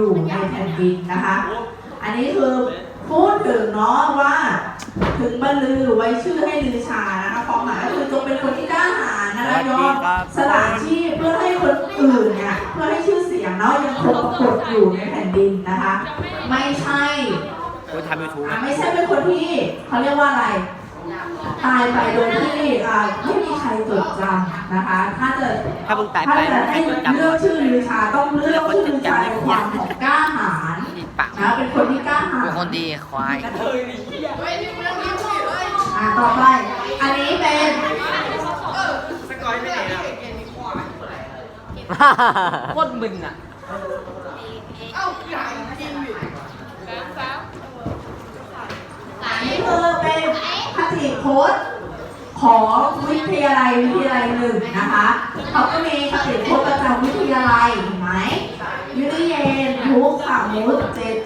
อยู่ในแผ่นดินนะคะ อันนี้คือพูดถึงเนาะว่า ถึงบรรลือไว้ชื่อให้ลือชานะคะความหมายก็คือจงเป็นคนที่กล้าหาญนะคะยอมสละชีพเพื่อให้คนอื่นเนี่ยเพื่อให้ชื่อเสียงเนาะยังคงปรากฏอยู่ในแผ่นดินนะคะ ไม่ใช่กูทำยูทูบอะไม่ใช่เป็นคนที่เขาเรียกว่าอะไรตายไปโดยที่อ่าไม่มีใครจดจำนะคะ ถ้าจะถ้ามึงตายถ้าไปจะใครให้จดจำเลือกชื่อลือชาต้องเลือก ชื่อลือชาในความของกล้าหาญติดปากนะเป็นคนที่กล้าหาญกูคนดีควายอ่าต่อไป อันนี้เป็นโคตรมึนอะอันนี้คือเป็นคติโค้ดของวิทยาลัยวิทยาลัยหนึ่งนะคะเขาก็มีคติโค้ดประจำวิทยาลัย หนไหมยุริเยนทุกขมุตเจ